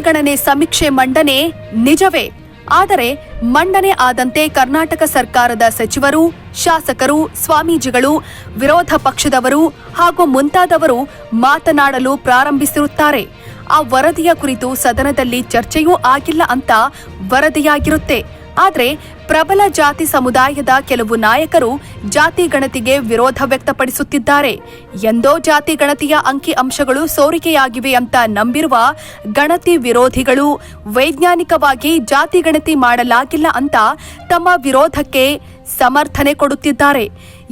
ಗಣನೆ ಸಮೀಕ್ಷೆ ಮಂಡನೆ ನಿಜವೇ. ಆದರೆ ಮಂಡನೆ ಆದಂತೆ ಕರ್ನಾಟಕ ಸರ್ಕಾರದ ಸಚಿವರು, ಶಾಸಕರು, ಸ್ವಾಮೀಜಿಗಳು, ವಿರೋಧ ಪಕ್ಷದವರು ಹಾಗೂ ಮುಂತಾದವರು ಮಾತನಾಡಲು ಪ್ರಾರಂಭಿಸಿರುತ್ತಾರೆ. ಆ ವರದಿಯ ಕುರಿತು ಸದನದಲ್ಲಿ ಚರ್ಚೆಯೂ ಆಗಿಲ್ಲ ಅಂತ ವರದಿಯಾಗಿರುತ್ತೆ. ಆದ್ರೆ ಪ್ರಬಲ ಜಾತಿ ಸಮುದಾಯದ ಕೆಲವು ನಾಯಕರು ಜಾತಿ ಗಣತಿಗೆ ವಿರೋಧ ವ್ಯಕ್ತಪಡಿಸುತ್ತಿದ್ದಾರೆ. ಎಂದೋ ಜಾತಿ ಗಣತಿಯ ಅಂಕಿ ಅಂಶಗಳು ಸೋರಿಕೆಯಾಗಿವೆ ಅಂತ ನಂಬಿರುವ ಗಣತಿ ವಿರೋಧಿಗಳು ವೈಜ್ಞಾನಿಕವಾಗಿ ಜಾತಿ ಗಣತಿ ಮಾಡಲಾಗಿಲ್ಲ ಅಂತ ತಮ್ಮ ವಿರೋಧಕ್ಕೆ ಸಮರ್ಥನೆ ಕೊಡುತ್ತಿದ್ದಾರೆ.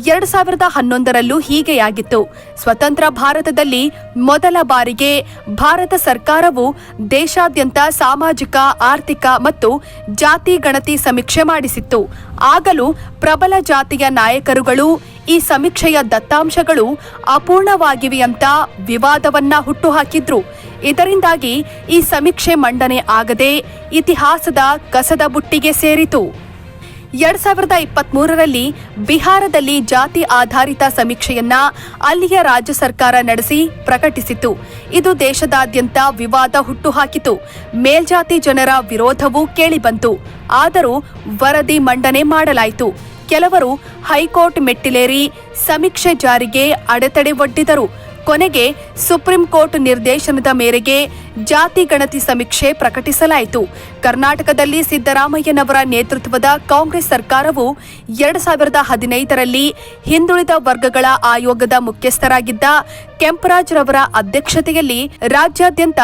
ಎರಡ್ ಸಾವಿರದ ಹನ್ನೊಂದರಲ್ಲೂ ಹೀಗೆಯಾಗಿತ್ತು. ಸ್ವತಂತ್ರ ಭಾರತದಲ್ಲಿ ಮೊದಲ ಬಾರಿಗೆ ಭಾರತ ಸರ್ಕಾರವು ದೇಶಾದ್ಯಂತ ಸಾಮಾಜಿಕ, ಆರ್ಥಿಕ ಮತ್ತು ಜಾತಿ ಗಣತಿ ಸಮೀಕ್ಷೆ ಮಾಡಿಸಿತ್ತು. ಆಗಲೂ ಪ್ರಬಲ ಜಾತಿಯ ನಾಯಕರುಗಳು ಈ ಸಮೀಕ್ಷೆಯ ದತ್ತಾಂಶಗಳು ಅಪೂರ್ಣವಾಗಿವೆ ಅಂತ ವಿವಾದವನ್ನ ಹುಟ್ಟುಹಾಕಿದ್ರು. ಇದರಿಂದಾಗಿ ಈ ಸಮೀಕ್ಷೆ ಮಂಡನೆ ಆಗದೆ ಇತಿಹಾಸದ ಕಸದ ಬುಟ್ಟಿಗೆ ಸೇರಿತು. ಎರಡ್ ಸಾವಿರದ ಇಪ್ಪತ್ತ್ ಮೂರರಲ್ಲಿ ಬಿಹಾರದಲ್ಲಿ ಜಾತಿ ಆಧಾರಿತ ಸಮೀಕ್ಷೆಯನ್ನ ಅಲ್ಲಿಯ ರಾಜ್ಯ ಸರ್ಕಾರ ನಡೆಸಿ ಪ್ರಕಟಿಸಿತು ಇದು ದೇಶದಾದ್ಯಂತ ವಿವಾದ ಹುಟ್ಟುಹಾಕಿತು. ಮೇಲ್ಜಾತಿ ಜನರ ವಿರೋಧವೂ ಕೇಳಿಬಂತು. ಆದರೂ ವರದಿ ಮಂಡನೆ ಮಾಡಲಾಯಿತು. ಕೆಲವರು ಹೈಕೋರ್ಟ್ ಮೆಟ್ಟಿಲೇರಿ ಸಮೀಕ್ಷೆ ಜಾರಿಗೆ ಅಡೆತಡೆ ಒಡ್ಡಿದರು. ಕೊನೆಗೆ ಸುಪ್ರೀಂ ಕೋರ್ಟ್ ನಿರ್ದೇಶನದ ಮೇರೆಗೆ ಜಾತಿ ಗಣತಿ ಸಮೀಕ್ಷೆ ಪ್ರಕಟಿಸಲಾಯಿತು. ಕರ್ನಾಟಕದಲ್ಲಿ ಸಿದ್ದರಾಮಯ್ಯನವರ ನೇತೃತ್ವದ ಕಾಂಗ್ರೆಸ್ ಸರ್ಕಾರವು ಎರಡ್ ಸಾವಿರದ ಹದಿನೈದರಲ್ಲಿ ಹಿಂದುಳಿದ ವರ್ಗಗಳ ಆಯೋಗದ ಮುಖ್ಯಸ್ಥರಾಗಿದ್ದ ಕೆಂಪರಾಜ್ರವರ ಅಧ್ಯಕ್ಷತೆಯಲ್ಲಿ ರಾಜ್ಯಾದ್ಯಂತ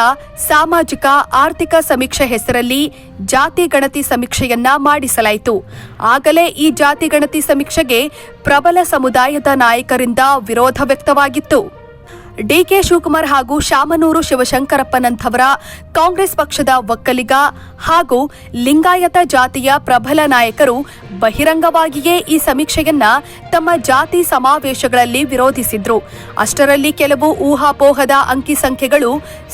ಸಾಮಾಜಿಕ, ಆರ್ಥಿಕ ಸಮೀಕ್ಷೆ ಹೆಸರಲ್ಲಿ ಜಾತಿ ಗಣತಿ ಸಮೀಕ್ಷೆಯನ್ನ ಮಾಡಿಸಲಾಯಿತು. ಆಗಲೇ ಈ ಜಾತಿ ಗಣತಿ ಸಮೀಕ್ಷೆಗೆ ಪ್ರಬಲ ಸಮುದಾಯದ ನಾಯಕರಿಂದ ವಿರೋಧ ವ್ಯಕ್ತವಾಗಿತ್ತು. ಡಿಕೆ ಶಿವಕುಮಾರ್ ಹಾಗೂ ಶಾಮನೂರು ಶಿವಶಂಕರಪ್ಪನಂಥವರ ಕಾಂಗ್ರೆಸ್ ಪಕ್ಷದ ಒಕ್ಕಲಿಗ ಹಾಗೂ ಲಿಂಗಾಯತ ಜಾತಿಯ ಪ್ರಬಲ ನಾಯಕರು ಬಹಿರಂಗವಾಗಿಯೇ ಈ ಸಮೀಕ್ಷೆಯನ್ನ ತಮ್ಮ ಜಾತಿ ಸಮಾವೇಶಗಳಲ್ಲಿ ವಿರೋಧಿಸಿದ್ರು. ಅಷ್ಟರಲ್ಲಿ ಕೆಲವು ಊಹಾಪೋಹದ ಅಂಕಿ ಸಂಖ್ಯೆಗಳು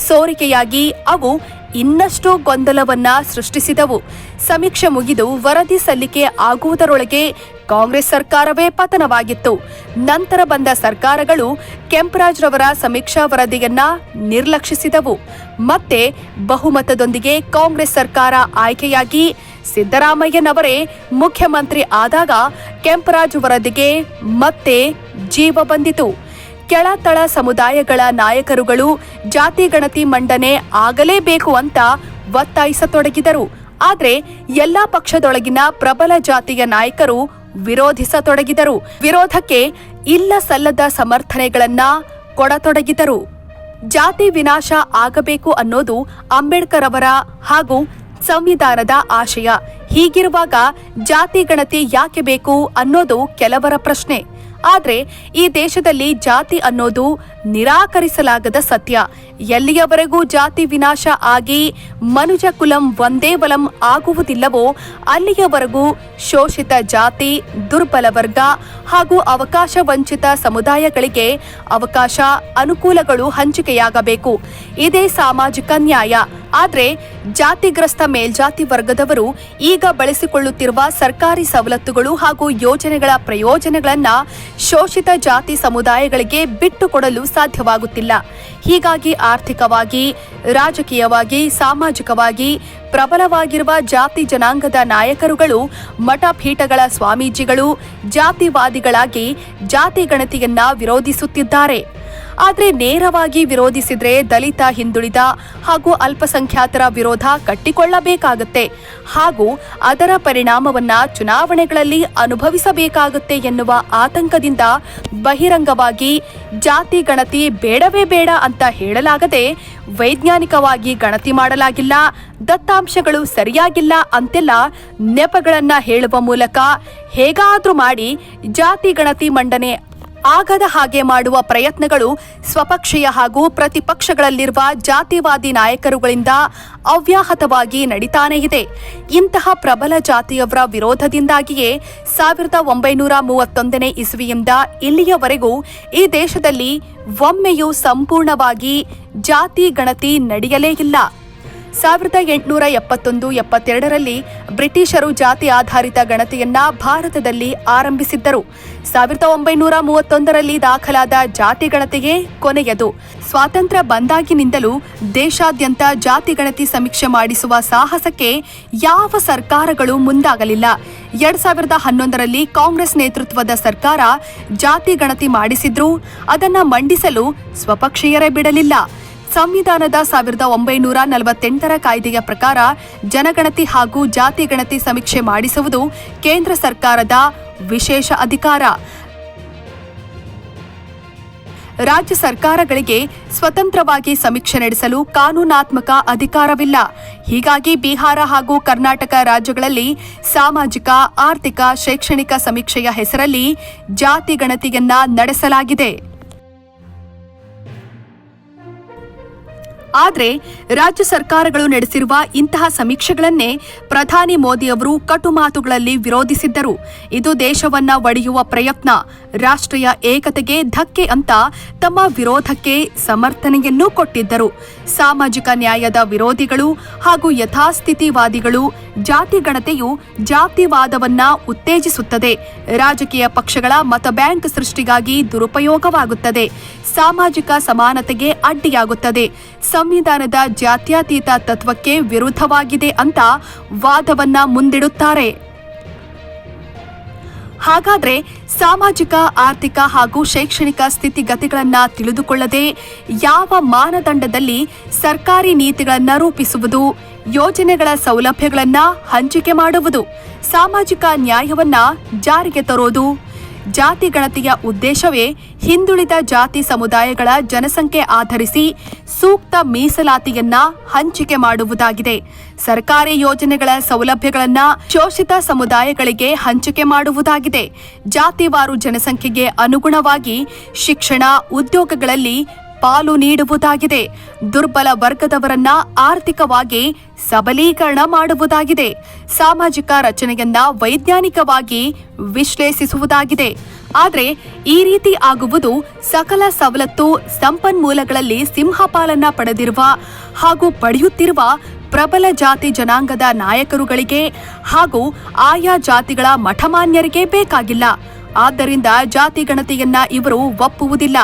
ಸೋರಿಕೆಯಾಗಿ ಅವು ಇನ್ನಷ್ಟು ಗೊಂದಲವನ್ನ ಸೃಷ್ಟಿಸಿದವು. ಸಮೀಕ್ಷೆ ಮುಗಿದು ವರದಿ ಸಲ್ಲಿಕೆ ಆಗುವುದರೊಳಗೆ ಕಾಂಗ್ರೆಸ್ ಸರ್ಕಾರವೇ ಪತನವಾಗಿತ್ತು. ನಂತರ ಬಂದ ಸರ್ಕಾರಗಳು ಕೆಂಪರಾಜ್ ರವರ ಸಮೀಕ್ಷಾ ವರದಿಯನ್ನ ನಿರ್ಲಕ್ಷಿಸಿದವು. ಮತ್ತೆ ಬಹುಮತದೊಂದಿಗೆ ಕಾಂಗ್ರೆಸ್ ಸರ್ಕಾರ ಆಯ್ಕೆಯಾಗಿ ಸಿದ್ದರಾಮಯ್ಯನವರೇ ಮುಖ್ಯಮಂತ್ರಿ ಆದಾಗ ಕೆಂಪರಾಜ್ ವರದಿಗೆ ಮತ್ತೆ ಜೀವ ಬಂದಿತು. ಕೆಳತಳ ಸಮುದಾಯಗಳ ನಾಯಕರುಗಳು ಜಾತಿ ಗಣತಿ ಮಂಡನೆ ಆಗಲೇಬೇಕು ಅಂತ ಒತ್ತಾಯಿಸತೊಡಗಿದರು. ಆದರೆ ಎಲ್ಲಾ ಪಕ್ಷದೊಳಗಿನ ಪ್ರಬಲ ಜಾತಿಯ ನಾಯಕರು ವಿರೋಧಿಸತೊಡಗಿದರು. ವಿರೋಧಕ್ಕೆ ಇಲ್ಲ ಸಲ್ಲದ ಸಮರ್ಥನೆಗಳನ್ನ ಕೊಡತೊಡಗಿದರು. ಜಾತಿ ವಿನಾಶ ಆಗಬೇಕು ಅನ್ನೋದು ಅಂಬೇಡ್ಕರ್ ಅವರ ಹಾಗೂ ಸಂವಿಧಾನದ ಆಶಯ. ಹೀಗಿರುವಾಗ ಜಾತಿ ಗಣತಿ ಯಾಕೆ ಬೇಕು ಅನ್ನೋದು ಕೆಲವರ ಪ್ರಶ್ನೆ. ಆದ್ರೆ ಈ ದೇಶದಲ್ಲಿ ಜಾತಿ ಅನ್ನೋದು ನಿರಾಕರಿಸಲಾಗದ ಸತ್ಯ. ಎಲ್ಲಿಯವರೆಗೂ ಜಾತಿ ವಿನಾಶ ಆಗಿ ಮನುಜ ಕುಲಂ ಒಂದೇ ಬಲಂ ಆಗುವುದಿಲ್ಲವೋ, ಅಲ್ಲಿಯವರೆಗೂ ಶೋಷಿತ ಜಾತಿ, ದುರ್ಬಲ ವರ್ಗ ಹಾಗೂ ಅವಕಾಶ ವಂಚಿತ ಸಮುದಾಯಗಳಿಗೆ ಅವಕಾಶ ಅನುಕೂಲಗಳು ಹಂಚಿಕೆಯಾಗಬೇಕು. ಇದೇ ಸಾಮಾಜಿಕ ನ್ಯಾಯ. ಆದ್ರೆ ಜಾತಿಗ್ರಸ್ತ ಮೇಲ್ಜಾತಿ ವರ್ಗದವರು ಈಗ ಬಳಸಿಕೊಳ್ಳುತ್ತಿರುವ ಸರ್ಕಾರಿ ಸವಲತ್ತುಗಳು ಹಾಗೂ ಯೋಜನೆಗಳ ಪ್ರಯೋಜನಗಳನ್ನು ಶೋಷಿತ ಜಾತಿ ಸಮುದಾಯಗಳಿಗೆ ಬಿಟ್ಟುಕೊಡಲು ಸಾಧ್ಯವಾಗುತ್ತಿಲ್ಲ. ಹೀಗಾಗಿ ಆರ್ಥಿಕವಾಗಿ, ರಾಜಕೀಯವಾಗಿ, ಸಾಮಾಜಿಕವಾಗಿ ಪ್ರಬಲವಾಗಿರುವ ಜಾತಿ ಜನಾಂಗದ ನಾಯಕರುಗಳು, ಮಠಪೀಠಗಳ ಸ್ವಾಮೀಜಿಗಳು, ಜಾತಿವಾದಿಗಳಾಗಿ ಜಾತಿ ಗಣತಿಯನ್ನ ವಿರೋಧಿಸುತ್ತಿದ್ದಾರೆ. ಆದ್ರೆ ನೇರವಾಗಿ ವಿರೋಧಿಸಿದ್ರೆ ದಲಿತ ಹಿಂದುಳಿದ ಹಾಗೂ ಅಲ್ಪಸಂಖ್ಯಾತರ ವಿರೋಧ ಕಟ್ಟಿಕೊಳ್ಳಬೇಕಾಗುತ್ತೆ. ಹಾಗೂ ಅದರ ಪರಿಣಾಮವನ್ನ ಚುನಾವಣೆಗಳಲ್ಲಿ ಅನುಭವಿಸಬೇಕಾಗುತ್ತೆ ಎನ್ನುವ ಆತಂಕದಿಂದ ಬಹಿರಂಗವಾಗಿ ಜಾತಿ ಗಣತಿ ಬೇಡವೇ ಬೇಡ ಅಂತ ಹೇಳಲಾಗದೆ ವೈಜ್ಞಾನಿಕವಾಗಿ ಗಣತಿ ಮಾಡಲಾಗಿಲ್ಲ, ದತ್ತಾಂಶಗಳು ಸರಿಯಾಗಿಲ್ಲ ಅಂತೆಲ್ಲ ನೆಪಗಳನ್ನ ಹೇಳುವ ಮೂಲಕ ಹೇಗಾದ್ರೂ ಮಾಡಿ ಜಾತಿ ಗಣತಿ ಮಂಡನೆ ಆಗದ ಹಾಗೆ ಮಾಡುವ ಪ್ರಯತ್ನಗಳು ಸ್ವಪಕ್ಷೀಯ ಹಾಗೂ ಪ್ರತಿಪಕ್ಷಗಳಲ್ಲಿರುವ ಜಾತಿವಾದಿ ನಾಯಕರುಗಳಿಂದ ಅವ್ಯಾಹತವಾಗಿ ನಡೀತಾನೇ ಇದೆ. ಇಂತಹ ಪ್ರಬಲ ಜಾತಿಯವರ ವಿರೋಧದಿಂದಾಗಿಯೇ ಸಾವಿರದ ಒಂಬೈನೂರ ಮೂವತ್ತೊಂದನೇ ಇಸುವಿಯಿಂದ ಇಲ್ಲಿಯವರೆಗೂ ಈ ದೇಶದಲ್ಲಿ ಒಮ್ಮೆಯೂ ಸಂಪೂರ್ಣವಾಗಿ ಜಾತಿ ಗಣತಿ ನಡೆಯಲೇ ಇಲ್ಲ. ಸಾವಿರದ ಎಂಟುನೂರ ಎಪ್ಪತ್ತೊಂದು ಎಪ್ಪತ್ತೆರಡರಲ್ಲಿ ಬ್ರಿಟಿಷರು ಜಾತಿ ಆಧಾರಿತ ಗಣತಿಯನ್ನ ಭಾರತದಲ್ಲಿ ಆರಂಭಿಸಿದ್ದರು. ಸಾವಿರದ ಒಂಬೈನೂರ ಮೂವತ್ತೊಂದರಲ್ಲಿ ದಾಖಲಾದ ಜಾತಿ ಗಣತಿಯೇ ಕೊನೆಯದು. ಸ್ವಾತಂತ್ರ್ಯ ಬಂದಾಗಿನಿಂದಲೂ ದೇಶಾದ್ಯಂತ ಜಾತಿ ಗಣತಿ ಸಮೀಕ್ಷೆ ಮಾಡಿಸುವ ಸಾಹಸಕ್ಕೆ ಯಾವ ಸರ್ಕಾರಗಳು ಮುಂದಾಗಲಿಲ್ಲ. ಎರಡ್ ಸಾವಿರದ ಹನ್ನೊಂದರಲ್ಲಿ ಕಾಂಗ್ರೆಸ್ ನೇತೃತ್ವದ ಸರ್ಕಾರ ಜಾತಿ ಗಣತಿ ಮಾಡಿಸಿದ್ರೂ. ಅದನ್ನ ಮಂಡಿಸಲು ಸ್ವಪಕ್ಷೀಯರೇ ಬಿಡಲಿಲ್ಲ. ಸಂವಿಧಾನದ ಸಾವಿರದ ಒಂಬೈನೂರ ನಲವತ್ತೆಂಟರ ಕಾಯ್ದೆಯ ಪ್ರಕಾರ ಜನಗಣತಿ ಹಾಗೂ ಜಾತಿ ಗಣತಿ ಸಮೀಕ್ಷೆ ಮಾಡಿಸುವುದು ಕೇಂದ್ರ ಸರ್ಕಾರದ ವಿಶೇಷ ಅಧಿಕಾರ. ರಾಜ್ಯ ಸರ್ಕಾರಗಳಿಗೆ ಸ್ವತಂತ್ರವಾಗಿ ಸಮೀಕ್ಷೆ ನಡೆಸಲು ಕಾನೂನಾತ್ಮಕ ಅಧಿಕಾರವಿಲ್ಲ. ಹೀಗಾಗಿ ಬಿಹಾರ ಹಾಗೂ ಕರ್ನಾಟಕ ರಾಜ್ಯಗಳಲ್ಲಿ ಸಾಮಾಜಿಕ, ಆರ್ಥಿಕ, ಶೈಕ್ಷಣಿಕ ಸಮೀಕ್ಷೆಯ ಹೆಸರಲ್ಲಿ ಜಾತಿ ಗಣತಿಯನ್ನ ನಡೆಸಲಾಗಿದೆ. ಆದರೆ ರಾಜ್ಯ ಸರ್ಕಾರಗಳು ನಡೆಸಿರುವ ಇಂತಹ ಸಮೀಕ್ಷೆಗಳನ್ನೇ ಪ್ರಧಾನಿ ಮೋದಿ ಅವರು ಕಟು ಮಾತುಗಳಲ್ಲಿ ವಿರೋಧಿಸಿದ್ದರು. ಇದು ದೇಶವನ್ನ ಒಡೆಯುವ ಪ್ರಯತ್ನ, ರಾಷ್ಟ್ರೀಯ ಏಕತೆಗೆ ಧಕ್ಕೆ ಅಂತ ತಮ್ಮ ವಿರೋಧಕ್ಕೆ ಸಮರ್ಥನೆಯನ್ನೂ ಕೊಟ್ಟಿದ್ದರು. ಸಾಮಾಜಿಕ ನ್ಯಾಯದ ವಿರೋಧಿಗಳು ಹಾಗೂ ಯಥಾಸ್ಥಿತಿವಾದಿಗಳು ಜಾತಿ ಗಣತೆಯು ಜಾತಿವಾದವನ್ನ ಉತ್ತೇಜಿಸುತ್ತದೆ. ರಾಜಕೀಯ ಪಕ್ಷಗಳ ಮತ ಬ್ಯಾಂಕ್ ಸೃಷ್ಟಿಗಾಗಿ ದುರುಪಯೋಗವಾಗುತ್ತದೆ. ಸಾಮಾಜಿಕ ಸಮಾನತೆಗೆ ಅಡ್ಡಿಯಾಗುತ್ತದೆ. ಸಂವಿಧಾನದ ಜಾತ್ಯತೀತ ತತ್ವಕ್ಕೆ ವಿರುದ್ಧವಾಗಿದೆ ಅಂತ ವಾದವನ್ನ ಮುಂದಿಡುತ್ತಾರೆ. ಹಾಗಾದ್ರೆ ಸಾಮಾಜಿಕ, ಆರ್ಥಿಕ ಹಾಗೂ ಶೈಕ್ಷಣಿಕ ಸ್ಥಿತಿಗತಿಗಳನ್ನು ತಿಳಿದುಕೊಳ್ಳದೆ ಯಾವ ಮಾನದಂಡದಲ್ಲಿ ಸರ್ಕಾರಿ ನೀತಿಗಳನ್ನು ರೂಪಿಸುವುದು, ಯೋಜನೆಗಳ ಸೌಲಭ್ಯಗಳನ್ನು ಹಂಚಿಕೆ ಮಾಡುವುದು, ಸಾಮಾಜಿಕ ನ್ಯಾಯವನ್ನ ಜಾರಿಗೆ ತರೋದು ಜಾತಿ ಗಣತಿಯ ಉದ್ದೇಶವೇ ಹಿಂದುಳಿದ ಜಾತಿ ಸಮುದಾಯಗಳ ಜನಸಂಖ್ಯೆ ಆಧರಿಸಿ ಸೂಕ್ತ ಮೀಸಲಾತಿಯನ್ನ ಹಂಚಿಕೆ ಮಾಡುವುದಾಗಿದೆ. ಸರ್ಕಾರಿ ಯೋಜನೆಗಳ ಸೌಲಭ್ಯಗಳನ್ನ ಶೋಷಿತ ಸಮುದಾಯಗಳಿಗೆ ಹಂಚಿಕೆ ಮಾಡುವುದಾಗಿದೆ. ಜಾತಿವಾರು ಜನಸಂಖ್ಯೆಗೆ ಅನುಗುಣವಾಗಿ ಶಿಕ್ಷಣ, ಉದ್ಯೋಗಗಳಲ್ಲಿ ಪಾಲು ನೀಡುವುದಾಗಿದೆ. ದುರ್ಬಲ ವರ್ಗದವರನ್ನ ಆರ್ಥಿಕವಾಗಿ ಸಬಲೀಕರಣ ಮಾಡುವುದಾಗಿದೆ. ಸಾಮಾಜಿಕ ರಚನೆಯನ್ನ ವೈಜ್ಞಾನಿಕವಾಗಿ ವಿಶ್ಲೇಷಿಸುವುದಾಗಿದೆ. ಆದರೆ ಈ ರೀತಿ ಆಗುವುದು ಸಕಲ ಸವಲತ್ತು ಸಂಪನ್ಮೂಲಗಳಲ್ಲಿ ಸಿಂಹಪಾಲನ್ನ ಪಡೆದಿರುವ ಹಾಗೂ ಪಡೆಯುತ್ತಿರುವ ಪ್ರಬಲ ಜಾತಿ ಜನಾಂಗದ ನಾಯಕರುಗಳಿಗೆ ಹಾಗೂ ಆಯಾ ಜಾತಿಗಳ ಮಠಮಾನ್ಯರಿಗೆ ಬೇಕಾಗಿಲ್ಲ. ಆದ್ದರಿಂದ ಜಾತಿ ಗಣತಿಯನ್ನ ಇವರು ಒಪ್ಪುವುದಿಲ್ಲ.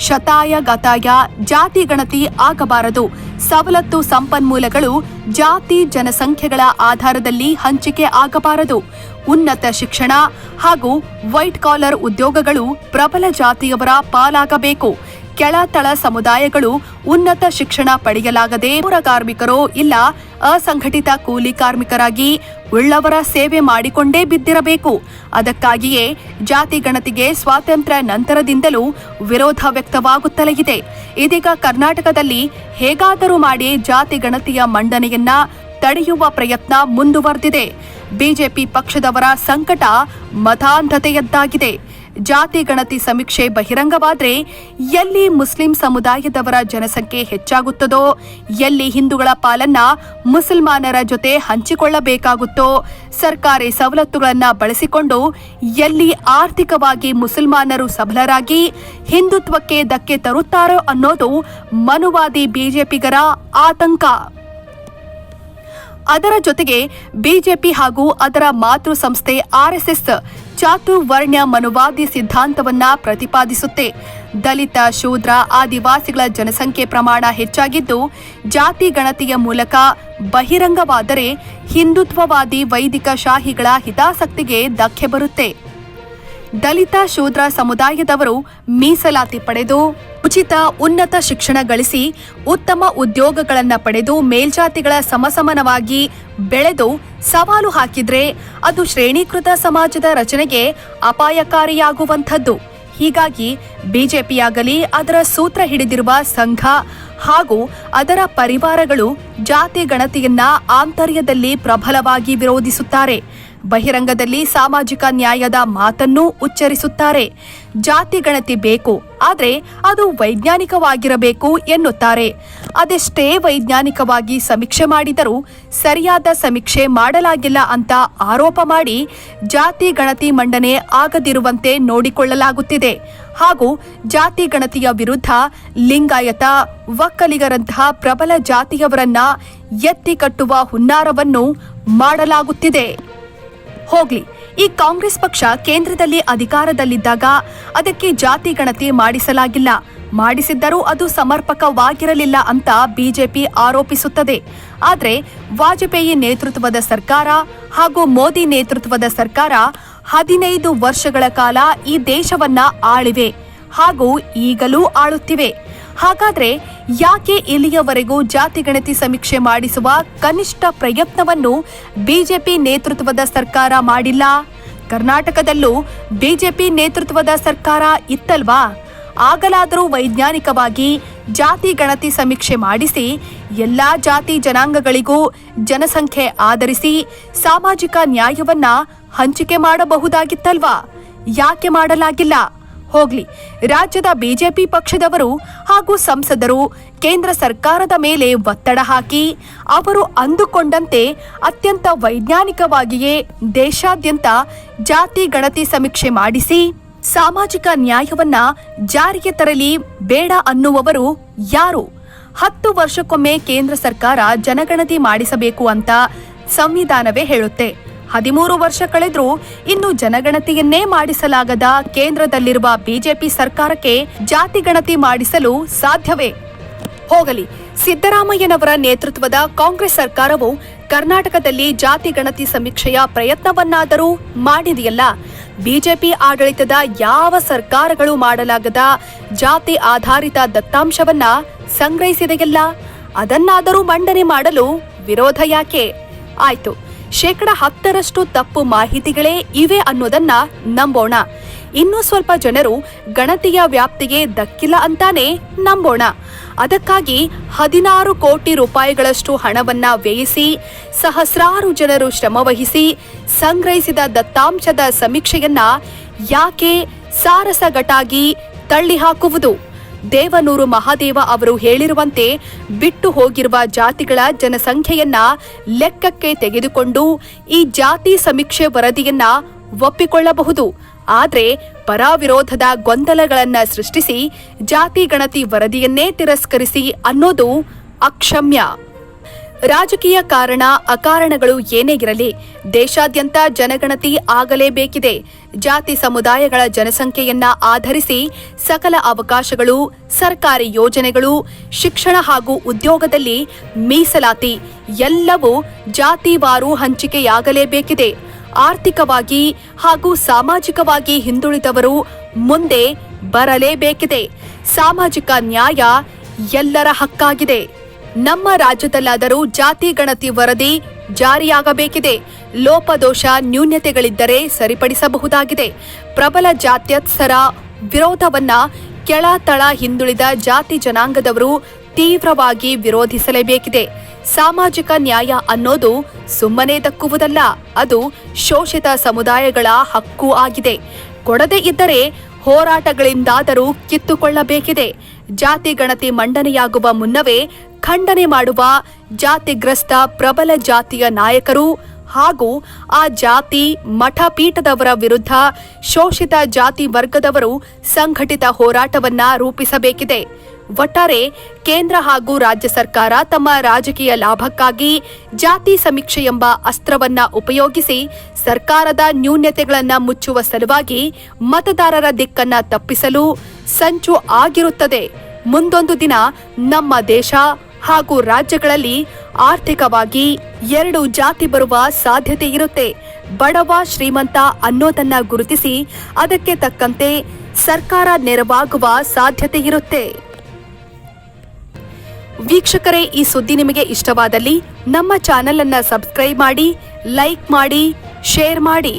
ಶತಾಯ ಗತಾಯ ಜಾತಿ ಗಣತಿ ಆಗಬಾರದು. ಸವಲತ್ತು ಸಂಪನ್ಮೂಲಗಳು ಜಾತಿ ಜನಸಂಖ್ಯೆಗಳ ಆಧಾರದಲ್ಲಿ ಹಂಚಿಕೆ ಆಗಬಾರದು. ಉನ್ನತ ಶಿಕ್ಷಣ ಹಾಗೂ ವೈಟ್ ಕಾಲರ್ ಉದ್ಯೋಗಗಳು ಪ್ರಬಲ ಜಾತಿಯವರ ಪಾಲಾಗಬೇಕು. ಕೆಳತಳ ಸಮುದಾಯಗಳು ಉನ್ನತ ಶಿಕ್ಷಣ ಪಡೆಯಲಾಗದೆ ಪೌರ ಕಾರ್ಮಿಕರೋ ಇಲ್ಲ, ಅಸಂಘಟಿತ ಕೂಲಿ ಕಾರ್ಮಿಕರಾಗಿ ಉಳ್ಳವರ ಸೇವೆ ಮಾಡಿಕೊಂಡೇ ಬಿದ್ದಿರಬೇಕು. ಅದಕ್ಕಾಗಿಯೇ ಜಾತಿ ಗಣತಿಗೆ ಸ್ವಾತಂತ್ರ್ಯ ನಂತರದಿಂದಲೂ ವಿರೋಧ ವ್ಯಕ್ತವಾಗುತ್ತಲೇ ಇದೆ. ಇದೀಗ ಕರ್ನಾಟಕದಲ್ಲಿ ಹೇಗಾದರೂ ಮಾಡಿ ಜಾತಿ ಗಣತಿಯ ಮಂಡನೆಯನ್ನ ತಡೆಯುವ ಪ್ರಯತ್ನ ಮುಂದುವರೆದಿದೆ. ಬಿಜೆಪಿ ಪಕ್ಷದವರ ಸಂಕಟ ಮತಾಂಧತೆಯದ್ದಾಗಿದೆ. ಜಾತಿ ಗಣತಿ ಸಮೀಕ್ಷೆ ಬಹಿರಂಗವಾದರೆ ಎಲ್ಲಿ ಮುಸ್ಲಿಂ ಸಮುದಾಯದವರ ಜನಸಂಖ್ಯೆ ಹೆಚ್ಚಾಗುತ್ತದೋ, ಎಲ್ಲಿ ಹಿಂದೂಗಳ ಪಾಲನ್ನ ಮುಸಲ್ಮಾನರ ಜೊತೆ ಹಂಚಿಕೊಳ್ಳಬೇಕಾಗುತ್ತೋ, ಸರ್ಕಾರಿ ಸವಲತ್ತುಗಳನ್ನು ಬಳಸಿಕೊಂಡು ಎಲ್ಲಿ ಆರ್ಥಿಕವಾಗಿ ಮುಸಲ್ಮಾನರು ಸಬಲರಾಗಿ ಹಿಂದುತ್ವಕ್ಕೆ ಧಕ್ಕೆ ತರುತ್ತಾರೋ ಅನ್ನೋದು ಮನುವಾದಿ ಬಿಜೆಪಿಗರ ಆತಂಕ. ಅದರ ಜೊತೆಗೆ ಬಿಜೆಪಿ ಹಾಗೂ ಅದರ ಮಾತೃ ಸಂಸ್ಥೆ ಆರ್ಎಸ್ಎಸ್ ಚಾತುರ್ವರ್ಣ್ಯ ಮನುವಾದಿ ಸಿದ್ಧಾಂತವನ್ನ ಪ್ರತಿಪಾದಿಸುತ್ತೆ. ದಲಿತ, ಶೂದ್ರ, ಆದಿವಾಸಿಗಳ ಜನಸಂಖ್ಯೆ ಪ್ರಮಾಣ ಹೆಚ್ಚಾಗಿದ್ದು, ಜಾತಿ ಗಣತಿಯ ಮೂಲಕ ಬಹಿರಂಗವಾದರೆ ಹಿಂದುತ್ವವಾದಿ ವೈದಿಕ ಶಾಹಿಗಳ ಹಿತಾಸಕ್ತಿಗೆ ಧಕ್ಕೆ ಬರುತ್ತೆ. ದಲಿತ, ಶೂದ್ರ ಸಮುದಾಯದವರು ಮೀಸಲಾತಿ ಪಡೆದು ಉಚಿತ ಉನ್ನತ ಶಿಕ್ಷಣ ಗಳಿಸಿ ಉತ್ತಮ ಉದ್ಯೋಗಗಳನ್ನು ಪಡೆದು ಮೇಲ್ಜಾತಿಗಳ ಸಮಸಮನವಾಗಿ ಬೆಳೆದು ಸವಾಲು ಹಾಕಿದ್ರೆ ಅದು ಶ್ರೇಣೀಕೃತ ಸಮಾಜದ ರಚನೆಗೆ ಅಪಾಯಕಾರಿಯಾಗುವಂಥದ್ದು. ಹೀಗಾಗಿ ಬಿಜೆಪಿಯಾಗಲಿ ಅದರ ಸೂತ್ರ ಹಿಡಿದಿರುವ ಸಂಘ ಹಾಗೂ ಅದರ ಪರಿವಾರಗಳು ಜಾತಿ ಗಣತಿಯನ್ನ ಆಂತರ್ಯದಲ್ಲಿ ಪ್ರಬಲವಾಗಿ ವಿರೋಧಿಸುತ್ತಾರೆ. ಬಹಿರಂಗದಲ್ಲಿ ಸಾಮಾಜಿಕ ನ್ಯಾಯದ ಮಾತನ್ನು ಉಚ್ಚರಿಸುತ್ತಾರೆ. ಜಾತಿ ಗಣತಿ ಬೇಕು, ಆದರೆ ಅದು ವೈಜ್ಞಾನಿಕವಾಗಿರಬೇಕು ಎನ್ನುತ್ತಾರೆ. ಅದೆಷ್ಟೇ ವೈಜ್ಞಾನಿಕವಾಗಿ ಸಮೀಕ್ಷೆ ಮಾಡಿದರೂ ಸರಿಯಾದ ಸಮೀಕ್ಷೆ ಮಾಡಲಾಗಿಲ್ಲ ಅಂತ ಆರೋಪ ಮಾಡಿ ಜಾತಿ ಗಣತಿ ಮಂಡನೆ ಆಗದಿರುವಂತೆ ನೋಡಿಕೊಳ್ಳಲಾಗುತ್ತಿದೆ. ಹಾಗೂ ಜಾತಿ ಗಣತಿಯ ವಿರುದ್ಧ ಲಿಂಗಾಯತ ಒಕ್ಕಲಿಗರಂತಹ ಪ್ರಬಲ ಜಾತಿಯವರನ್ನ ಎತ್ತಿ ಕಟ್ಟುವ ಹುನ್ನಾರವನ್ನು ಮಾಡಲಾಗುತ್ತಿದೆ. ಹೋಗ್ಲಿ. ಈ ಕಾಂಗ್ರೆಸ್ ಪಕ್ಷ ಕೇಂದ್ರದಲ್ಲಿ ಅಧಿಕಾರದಲ್ಲಿದ್ದಾಗ ಅದಕ್ಕೆ ಜಾತಿ ಗಣತಿ ಮಾಡಿಸಲಾಗಿಲ್ಲ. ಮಾಡಿಸಿದ್ದರೂ ಅದು ಸಮರ್ಪಕವಾಗಿರಲಿಲ್ಲ ಅಂತ ಬಿಜೆಪಿ ಆರೋಪಿಸುತ್ತದೆ. ಆದರೆ ವಾಜಪೇಯಿ ನೇತೃತ್ವದ ಸರ್ಕಾರ ಹಾಗೂ ಮೋದಿ ನೇತೃತ್ವದ ಸರ್ಕಾರ ಹದಿನೈದು ವರ್ಷಗಳ ಕಾಲ ಈ ದೇಶವನ್ನ ಆಳಿವೆ ಹಾಗೂ ಈಗಲೂ ಆಳುತ್ತಿವೆ. ಹಾಗಾದ್ರೆ ಯಾಕೆ ಇಲ್ಲಿಯವರೆಗೂ ಜಾತಿ ಗಣತಿ ಸಮೀಕ್ಷೆ ಮಾಡಿಸುವ ಕನಿಷ್ಠ ಪ್ರಯತ್ನವನ್ನು ಬಿಜೆಪಿ ನೇತೃತ್ವದ ಸರ್ಕಾರ ಮಾಡಿಲ್ಲ? ಕರ್ನಾಟಕದಲ್ಲೂ ಬಿಜೆಪಿ ನೇತೃತ್ವದ ಸರ್ಕಾರ ಇತ್ತಲ್ವಾ? ಆಗಲಾದರೂ ವೈಜ್ಞಾನಿಕವಾಗಿ ಜಾತಿ ಗಣತಿ ಸಮೀಕ್ಷೆ ಮಾಡಿಸಿ ಎಲ್ಲಾ ಜಾತಿ ಜನಾಂಗಗಳಿಗೂ ಜನಸಂಖ್ಯೆ ಆಧರಿಸಿ ಸಾಮಾಜಿಕ ನ್ಯಾಯವನ್ನ ಹಂಚಿಕೆ ಮಾಡಬಹುದಾಗಿತ್ತಲ್ವಾ? ಯಾಕೆ ಮಾಡಲಾಗಿಲ್ಲ? ಹೋಗ್ಲಿ, ರಾಜ್ಯದ ಬಿಜೆಪಿ ಪಕ್ಷದವರು ಹಾಗೂ ಸಂಸದರು ಕೇಂದ್ರ ಸರ್ಕಾರದ ಮೇಲೆ ಒತ್ತಡ ಹಾಕಿ ಅವರು ಅಂದುಕೊಂಡಂತೆ ಅತ್ಯಂತ ವೈಜ್ಞಾನಿಕವಾಗಿಯೇ ದೇಶಾದ್ಯಂತ ಜಾತಿ ಗಣತಿ ಸಮೀಕ್ಷೆ ಮಾಡಿಸಿ ಸಾಮಾಜಿಕ ನ್ಯಾಯವನ್ನ ಜಾರಿಗೆ ತರಲಿ ಬೇಡ ಅನ್ನುವವರು ಯಾರು? ಹತ್ತು ವರ್ಷಕ್ಕೊಮ್ಮೆ ಕೇಂದ್ರ ಸರ್ಕಾರ ಜನಗಣತಿ ಮಾಡಿಸಬೇಕು ಅಂತ ಸಂವಿಧಾನವೇ ಹೇಳುತ್ತೆ. ಹದಿಮೂರು ವರ್ಷ ಕಳೆದರೂ ಇನ್ನು ಜನಗಣತಿಯನ್ನೇ ಮಾಡಿಸಲಾಗದ ಕೇಂದ್ರದಲ್ಲಿರುವ ಬಿಜೆಪಿ ಸರ್ಕಾರಕ್ಕೆ ಜಾತಿ ಗಣತಿ ಮಾಡಿಸಲು ಸಾಧ್ಯವೇ? ಹೋಗಲಿ, ಸಿದ್ದರಾಮಯ್ಯನವರ ನೇತೃತ್ವದ ಕಾಂಗ್ರೆಸ್ ಸರ್ಕಾರವು ಕರ್ನಾಟಕದಲ್ಲಿ ಜಾತಿ ಗಣತಿ ಸಮೀಕ್ಷೆಯ ಪ್ರಯತ್ನವನ್ನಾದರೂ ಮಾಡಿದೆಯಲ್ಲ? ಬಿಜೆಪಿ ಆಡಳಿತದ ಯಾವ ಸರ್ಕಾರಗಳು ಮಾಡಲಾಗದ ಜಾತಿ ಆಧಾರಿತ ದತ್ತಾಂಶವನ್ನ ಸಂಗ್ರಹಿಸಿದೆಯಲ್ಲ? ಅದನ್ನಾದರೂ ಮಂಡನೆ ಮಾಡಲು ವಿರೋಧ ಯಾಕೆ? ಆಯ್ತು. ಶೇಕಡ ಹತ್ತರಷ್ಟು ತಪ್ಪು ಮಾಹಿತಿಗಳೇ ಇವೆ ಅನ್ನೋದನ್ನ ನಂಬೋಣ. ಇನ್ನೂ ಸ್ವಲ್ಪ ಜನರು ಗಣತಿಯ ವ್ಯಾಪ್ತಿಗೆ ದಕ್ಕಿಲ್ಲ ಅಂತಾನೆ ನಂಬೋಣ. ಅದಕ್ಕಾಗಿ ಹದಿನಾರು ಕೋಟಿ ರೂಪಾಯಿಗಳಷ್ಟು ಹಣವನ್ನ ವ್ಯಯಿಸಿ, ಸಹಸ್ರಾರು ಜನರು ಶ್ರಮವಹಿಸಿ, ಸಂಗ್ರಹಿಸಿದ ದತ್ತಾಂಶದ ಸಮೀಕ್ಷೆಯನ್ನ ಯಾಕೆ ಸಾರಸಗಟಾಗಿ ತಳ್ಳಿ ಹಾಕುವುದು ದೇವನೂರು ಮಹಾದೇವ ಅವರು ಹೇಳಿರುವಂತೆ ಬಿಟ್ಟು ಹೋಗಿರುವ ಜಾತಿಗಳ ಜನಸಂಖ್ಯೆಯನ್ನ ಲೆಕ್ಕಕ್ಕೆ ತೆಗೆದುಕೊಂಡು ಈ ಜಾತಿ ಸಮೀಕ್ಷೆ ವರದಿಯನ್ನ ಒಪ್ಪಿಕೊಳ್ಳಬಹುದು. ಆದರೆ ಪರಾವಿರೋಧದ ಗೊಂದಲಗಳನ್ನು ಸೃಷ್ಟಿಸಿ ಜಾತಿ ಗಣತಿ ವರದಿಯನ್ನೇ ತಿರಸ್ಕರಿಸಿ ಅನ್ನೋದು ಅಕ್ಷಮ್ಯ. ರಾಜಕೀಯ ಕಾರಣ, ಅಕಾರಣಗಳು ಏನೇ ಇರಲಿ, ದೇಶಾದ್ಯಂತ ಜನಗಣತಿ ಆಗಲೇಬೇಕಿದೆ. ಜಾತಿ ಸಮುದಾಯಗಳ ಜನಸಂಖ್ಯೆಯನ್ನ ಆಧರಿಸಿ ಸಕಲ ಅವಕಾಶಗಳು, ಸರ್ಕಾರಿ ಯೋಜನೆಗಳು, ಶಿಕ್ಷಣ ಹಾಗೂ ಉದ್ಯೋಗದಲ್ಲಿ ಮೀಸಲಾತಿ ಎಲ್ಲವೂ ಜಾತಿವಾರು ಹಂಚಿಕೆಯಾಗಲೇಬೇಕಿದೆ. ಆರ್ಥಿಕವಾಗಿ ಹಾಗೂ ಸಾಮಾಜಿಕವಾಗಿ ಹಿಂದುಳಿದವರು ಮುಂದೆ ಬರಲೇಬೇಕಿದೆ. ಸಾಮಾಜಿಕ ನ್ಯಾಯ ಎಲ್ಲರ ಹಕ್ಕಾಗಿದೆ. ನಮ್ಮ ರಾಜ್ಯದಲ್ಲಾದರೂ ಜಾತಿ ಗಣತಿ ವರದಿ ಜಾರಿಯಾಗಬೇಕಿದೆ. ಲೋಪದೋಷ ನ್ಯೂನ್ಯತೆಗಳಿದ್ದರೆ ಸರಿಪಡಿಸಬಹುದಾಗಿದೆ. ಪ್ರಬಲ ಜಾತ್ಯತ್ಸರ ವಿರೋಧವನ್ನ ಕೆಳತಳ ಹಿಂದುಳಿದ ಜಾತಿ ಜನಾಂಗದವರು ತೀವ್ರವಾಗಿ ವಿರೋಧಿಸಲೇಬೇಕಿದೆ. ಸಾಮಾಜಿಕ ನ್ಯಾಯ ಅನ್ನೋದು ಸುಮ್ಮನೆ ದಕ್ಕುವುದಲ್ಲ, ಅದು ಶೋಷಿತ ಸಮುದಾಯಗಳ ಹಕ್ಕು ಆಗಿದೆ. ಕೊಡದೇ ಇದ್ದರೆ ಹೋರಾಟಗಳಿಂದಾದರೂ ಕಿತ್ತುಕೊಳ್ಳಬೇಕಿದೆ. ಜಾತಿ ಗಣತಿ ಮಂಡನೆಯಾಗುವ ಮುನ್ನವೇ ಖಂಡನೆ ಮಾಡುವ ಜಾತಿಗ್ರಸ್ತ ಪ್ರಬಲ ಜಾತಿಯ ನಾಯಕರು ಹಾಗೂ ಆ ಜಾತಿ ಮಠಪೀಠದವರ ವಿರುದ್ಧ ಶೋಷಿತ ಜಾತಿ ವರ್ಗದವರು ಸಂಘಟಿತ ಹೋರಾಟವನ್ನ ರೂಪಿಸಬೇಕಿದೆ. ಒಟ್ಟಾರೆ ಕೇಂದ್ರ ಹಾಗೂ ರಾಜ್ಯ ಸರ್ಕಾರ ತಮ್ಮ ರಾಜಕೀಯ ಲಾಭಕ್ಕಾಗಿ ಜಾತಿ ಸಮೀಕ್ಷೆ ಎಂಬ ಅಸ್ತ್ರವನ್ನ ಉಪಯೋಗಿಸಿ ಸರ್ಕಾರದ ನ್ಯೂನ್ಯತೆಗಳನ್ನ ಮುಚ್ಚುವ ಸಲುವಾಗಿ ಮತದಾರರ ದಿಕ್ಕನ್ನ ತಪ್ಪಿಸಲು ಸಂಚು ಆಗಿರುತ್ತದೆ. ಮುಂದೊಂದು ದಿನ ನಮ್ಮ ದೇಶ ಹಾಗೂ ರಾಜ್ಯಗಳಲ್ಲಿ ಆರ್ಥಿಕವಾಗಿ ಎರಡು ಜಾತಿ ಬರುವ ಸಾಧ್ಯತೆ ಇರುತ್ತೆ. ಬಡವ ಶ್ರೀಮಂತ ಅನ್ನೋದನ್ನ ಗುರುತಿಸಿ ಅದಕ್ಕೆ ತಕ್ಕಂತೆ ಸರ್ಕಾರ ನೆರವಾಗುವ ಸಾಧ್ಯತೆ ಇರುತ್ತೆ. ವೀಕ್ಷಕರೇ, ಈ ಸುದ್ದಿ ನಿಮಗೆ ಇಷ್ಟವಾದಲ್ಲಿ ನಮ್ಮ ಚಾನೆಲ್ ಅನ್ನ ಸಬ್ಸ್ಕ್ರೈಬ್ ಮಾಡಿ, ಲೈಕ್ ಮಾಡಿ, ಶೇರ್ ಮಾಡಿ.